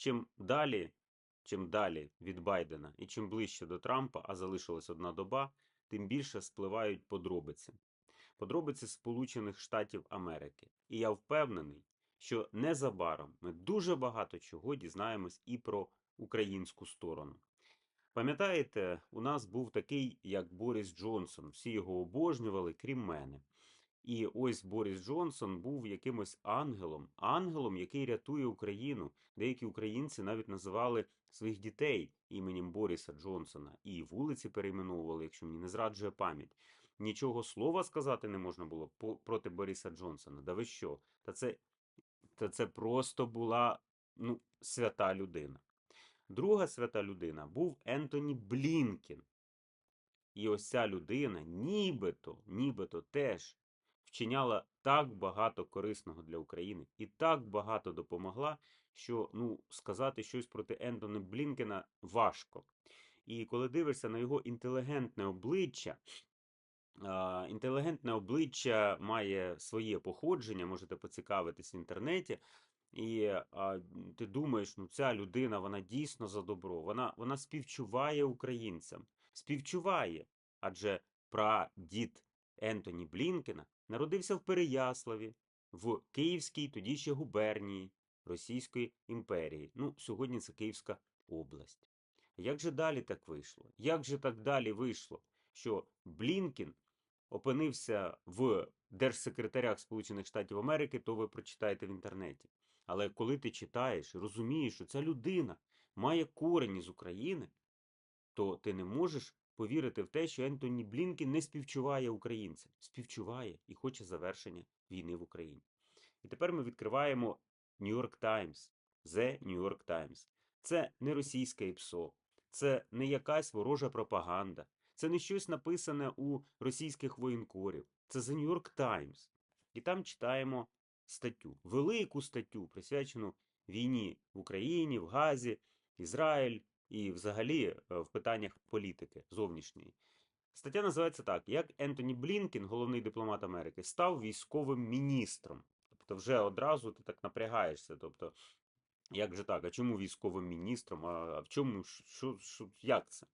чим далі, чим далі від Байдена і чим ближче до Трампа, а залишилась одна доба, тим більше спливають подробиці. Подробиці Сполучених Штатів Америки. І я впевнений, що незабаром ми дуже багато чого дізнаємось і про українську сторону. Пам'ятаєте, у нас був такий, як Борис Джонсон. Всі його обожнювали, крім мене. І ось Борис Джонсон був якимось ангелом, ангелом, який рятує Україну. Деякі українці навіть називали своїх дітей іменем Бориса Джонсона і вулиці перейменовували, якщо мені не зраджує пам'ять. Нічого слова сказати не можна було проти Бориса Джонсона. Да ви що? Та це, та це просто була ну, свята людина. Друга свята людина був Ентоні Блінкін. І ось ця людина нібито, нібито теж вчиняла так багато корисного для України і так багато допомогла, що ну, сказати щось проти Ентоні Блінкена важко. І коли дивишся на його інтелігентне обличчя, інтелігентне обличчя має своє походження, можете поцікавитись в інтернеті. І а, ти думаєш, ну ця людина, вона дійсно за добро, вона, вона співчуває українцям, співчуває. Адже прадід Ентоні Блінкена народився в Переяславі, в Київській тоді ще губернії Російської імперії. Ну, сьогодні це Київська область. Як же далі так вийшло? Як же так далі вийшло, що Блінкін опинився в держсекретарях Сполучених Штатів Америки, то ви прочитаєте в інтернеті. Але коли ти читаєш і розумієш, що ця людина має корені з України, то ти не можеш повірити в те, що Ентоні Блінкін не співчуває українцям. Співчуває і хоче завершення війни в Україні. І тепер ми відкриваємо New York Times, The New York Times. Це не російське ІПСО, це не якась ворожа пропаганда, це не щось написане у російських воєнкорів. Це The New York Times. І там читаємо статтю, велику статтю, присвячену війні в Україні, в Газі, Ізраїль і взагалі е, в питаннях політики зовнішньої. Стаття називається так: Як Ентоні Блінкін, головний дипломат Америки, став військовим міністром. Тобто, вже одразу ти так напрягаєшся. Тобто, як же так? А чому військовим міністром? А, в чому що, що, як це?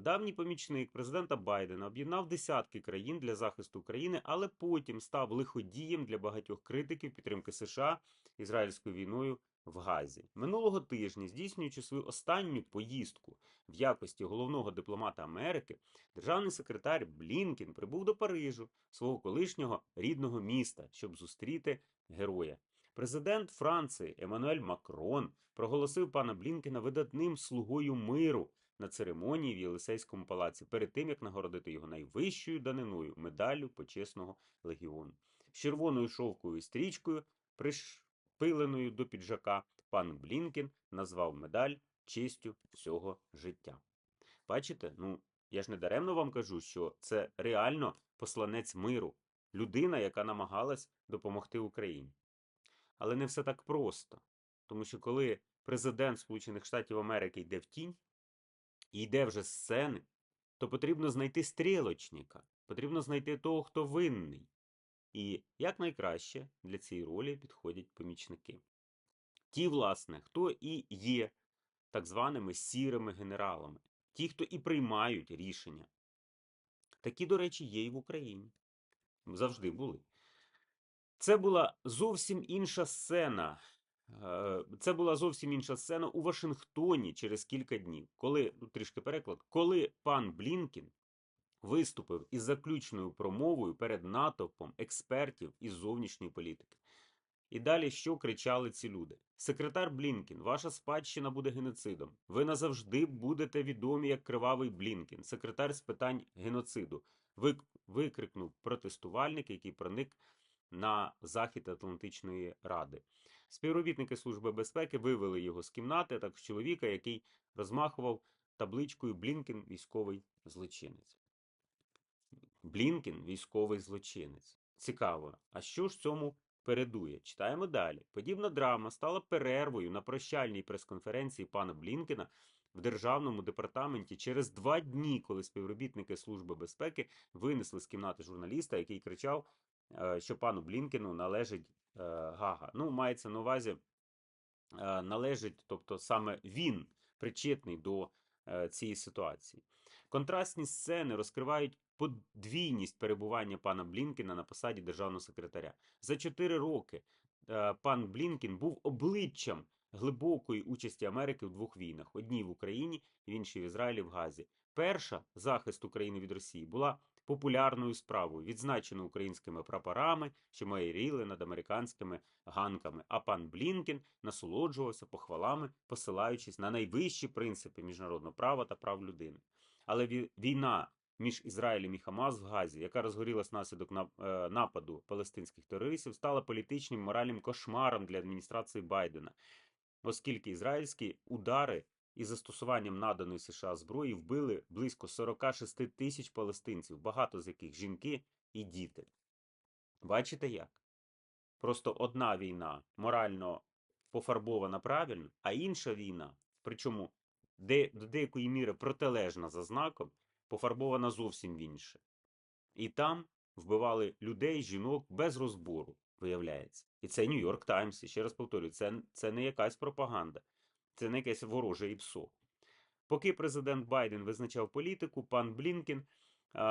Давній помічник президента Байдена об'єднав десятки країн для захисту України, але потім став лиходієм для багатьох критиків підтримки США ізраїльською війною в Газі. Минулого тижня, здійснюючи свою останню поїздку в якості головного дипломата Америки, державний секретар Блінкін прибув до Парижу, свого колишнього рідного міста, щоб зустріти героя. Президент Франції Еммануель Макрон проголосив пана Блінкена видатним слугою миру на церемонії в Єлисейському палаці перед тим, як нагородити його найвищою даниною медаллю почесного легіону. З червоною шовковою стрічкою, пришпиленою до піджака, пан Блінкен назвав медаль честю всього життя. Бачите, ну я ж не даремно вам кажу, що це реально посланець миру, людина, яка намагалась допомогти Україні. Але не все так просто. Тому що коли президент Сполучених Штатів Америки йде в тінь і йде вже з сцени, то потрібно знайти стрілочника, потрібно знайти того, хто винний. І як найкраще для цієї ролі підходять помічники. Ті, власне, хто і є так званими сірими генералами, ті, хто і приймають рішення. Такі, до речі, є і в Україні. Завжди були. Це була зовсім інша сцена. Е, Це була зовсім інша сцена у Вашингтоні через кілька днів, коли ну, трішки переклад, коли пан Блінкін виступив із заключною промовою перед натовпом експертів із зовнішньої політики. І далі що кричали ці люди? Секретар Блінкін, ваша спадщина буде геноцидом. Ви назавжди будете відомі як кривавий Блінкін, секретар з питань геноциду. Вик- викрикнув протестувальник, який проник на захід Атлантичної Ради. Співробітники Служби безпеки вивели його з кімнати, а також чоловіка, який розмахував табличкою Блінкен військовий злочинець. Блінкен військовий злочинець. Цікаво, а що ж цьому передує? Читаємо далі. Подібна драма стала перервою на прощальній прес-конференції пана Блінкена в державному департаменті через два дні, коли співробітники Служби безпеки винесли з кімнати журналіста, який кричав, е, що пану Блінкену належить е, Гага. Ну, мається на увазі е, належить, тобто саме він причетний до цієї ситуації. Контрастні сцени розкривають подвійність перебування пана Блінкена на посаді державного секретаря. За чотири роки е, пан Блінкен був обличчям глибокої участі Америки в двох війнах: одній в Україні, в іншій в Ізраїлі в Газі. Перша захист України від Росії була популярною справою, відзначена українськими прапорами, що майоріли над американськими ганками. А пан Блінкен насолоджувався похвалами, посилаючись на найвищі принципи міжнародного права та прав людини. Але війна між Ізраїлем і Хамас в Газі, яка розгорілась внаслідок е, нападу палестинських терористів, стала політичним моральним кошмаром для адміністрації Байдена, оскільки ізраїльські удари із застосуванням наданої США зброї вбили близько 46 тисяч палестинців, багато з яких жінки і діти. Бачите як? Просто одна війна морально пофарбована правильно, а інша війна, причому до деякої міри протилежна за знаком, пофарбована зовсім в інше. І там вбивали людей, жінок без розбору, виявляється. І це Нью-Йорк Таймс, ще раз повторюю, це, це не якась пропаганда, це не якесь вороже ІПСО. Поки президент Байден визначав політику, пан Блінкен,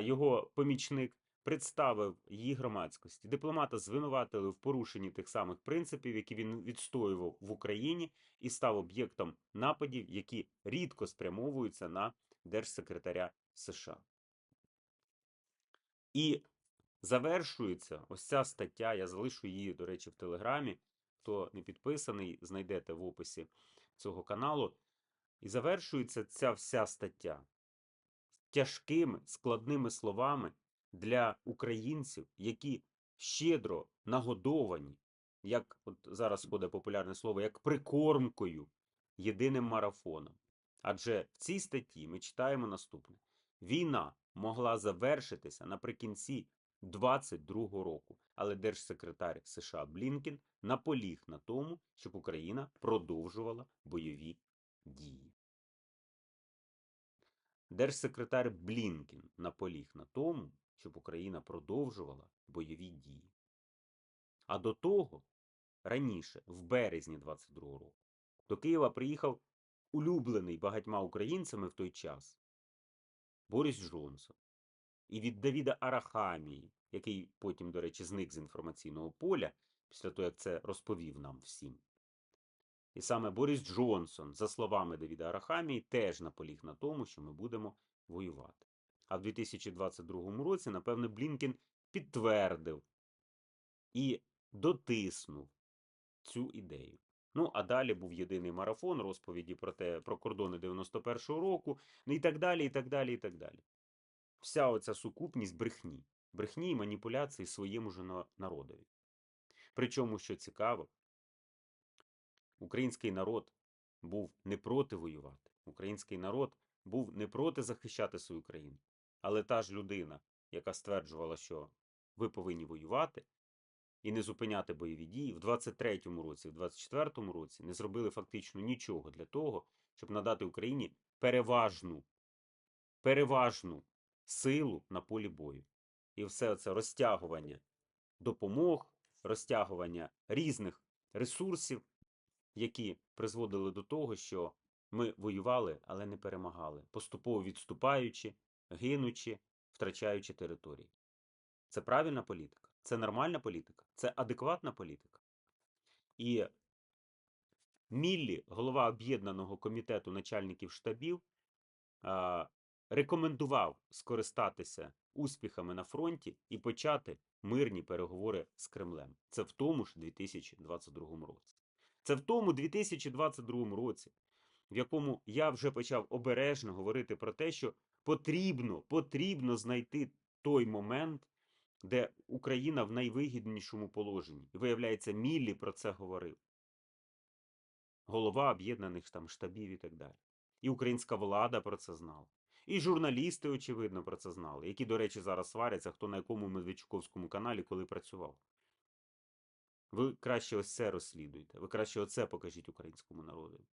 його помічник, представив її громадськості. Дипломата звинуватили в порушенні тих самих принципів, які він відстоював в Україні, і став об'єктом нападів, які рідко спрямовуються на держсекретаря США. І завершується ось ця стаття. Я залишу її, до речі, в Телеграмі. Хто не підписаний, знайдете в описі цього каналу. І завершується ця вся стаття тяжкими складними словами для українців, які щедро нагодовані, як от зараз ходить популярне слово, як прикормкою єдиним марафоном. Адже в цій статті ми читаємо наступне: війна могла завершитися наприкінці 22-го року, але держсекретар США Блінкен наполіг на тому, щоб Україна продовжувала бойові дії. Держсекретар Блінкен наполіг на тому, щоб Україна продовжувала бойові дії. А до того, раніше, в березні 22-го року, до Києва приїхав улюблений багатьма українцями в той час Борис Джонсон. І від Давіда Арахамії, який потім, до речі, зник з інформаційного поля, після того, як це розповів нам всім. І саме Борис Джонсон, за словами Давіда Арахамії, теж наполіг на тому, що ми будемо воювати. А в 2022 році, напевне, Блінкен підтвердив і дотиснув цю ідею. Ну, а далі був єдиний марафон, розповіді про те, про кордони 91-го року, ну і так далі, і так далі, і так далі. Вся оця сукупність брехні, брехні і маніпуляції своєму ж народові. Причому, що цікаво, український народ був не проти воювати. Український народ був не проти захищати свою країну. Але та ж людина, яка стверджувала, що ви повинні воювати і не зупиняти бойові дії, в 23-му році, в 24-му році не зробили фактично нічого для того, щоб надати Україні переважну, переважну силу на полі бою. І все це розтягування допомог, розтягування різних ресурсів, які призводили до того, що ми воювали, але не перемагали, поступово відступаючи, гинучи, втрачаючи території. Це правильна політика, це нормальна політика, це адекватна політика. І Міллі, голова об'єднаного комітету начальників штабів, рекомендував скористатися успіхами на фронті і почати мирні переговори з Кремлем. Це в тому ж 2022 році. Це в тому 2022 році, в якому я вже почав обережно говорити про те, що потрібно, потрібно знайти той момент, де Україна в найвигіднішому положенні. І виявляється, Міллі про це говорив. Голова об'єднаних там штабів і так далі. І українська влада про це знала. І журналісти, очевидно, про це знали, які, до речі, зараз сваряться, хто на якому Медведчуковському каналі коли працював. Ви краще ось це розслідуйте. Ви краще оце покажіть українському народу.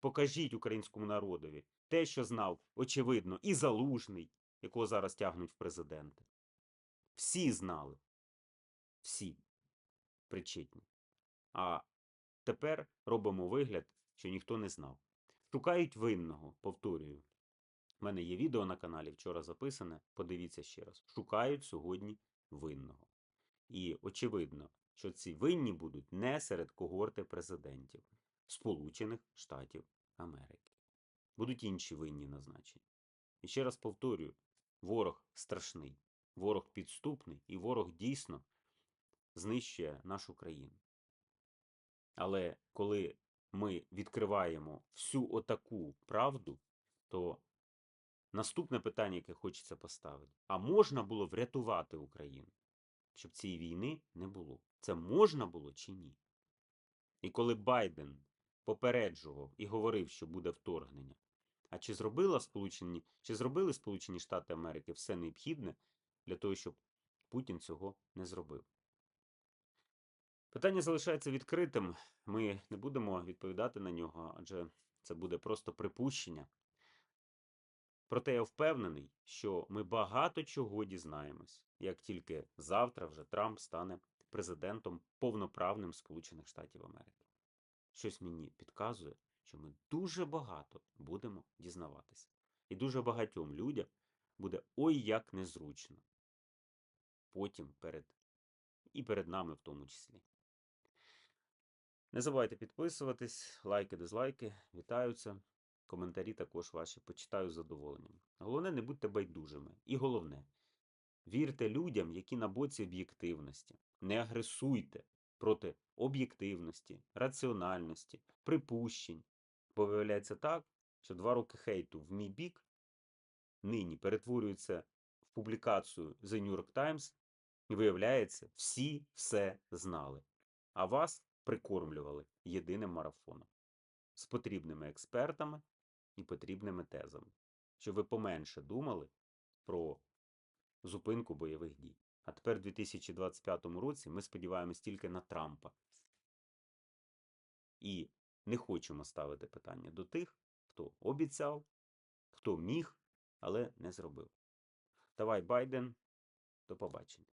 Покажіть українському народові те, що знав, очевидно, і Залужний, якого зараз тягнуть в президенти. Всі знали. Всі причетні. А Тепер робимо вигляд, що ніхто не знав. Шукають винного, повторюю. У мене є відео на каналі, вчора записане. Подивіться ще раз. Шукають сьогодні винного. І очевидно, що ці винні будуть не серед когорти президентів Сполучених Штатів Америки. Будуть інші винні назначені. І ще раз повторюю: ворог страшний, ворог підступний і ворог дійсно знищує нашу країну. Але коли ми відкриваємо всю отаку правду, то наступне питання, яке хочеться поставити: а можна було врятувати Україну, щоб цієї війни не було? Це можна було чи ні? І коли Байден попереджував і говорив, що буде вторгнення, а чи зробила Сполучені, чи зробили Сполучені Штати Америки все необхідне для того, щоб Путін цього не зробив? Питання залишається відкритим. Ми не будемо відповідати на нього, адже це буде просто припущення. Проте я впевнений, що ми багато чого дізнаємось, як тільки завтра вже Трамп стане президентом повноправним Сполучених Штатів Америки. Щось мені підказує, що ми дуже багато будемо дізнаватися. І дуже багатьом людям буде ой як незручно. Потім перед і перед нами в тому числі. Не забувайте підписуватись, лайки, дизлайки, вітаються. Коментарі також ваші почитаю з задоволенням. Головне, не будьте байдужими. І головне, вірте людям, які на боці об'єктивності. Не агресуйте проти об'єктивності, раціональності, припущень. Бо виявляється так, що два роки хейту в мій бік нині перетворюються в публікацію The New York Times, і виявляється, всі все знали. А вас прикормлювали єдиним марафоном з потрібними експертами і потрібними тезами, щоб ви поменше думали про зупинку бойових дій. А тепер, у 2025 році, ми сподіваємось тільки на Трампа. І не хочемо ставити питання до тих, хто обіцяв, хто міг, але не зробив. Давай, Байден, до побачення.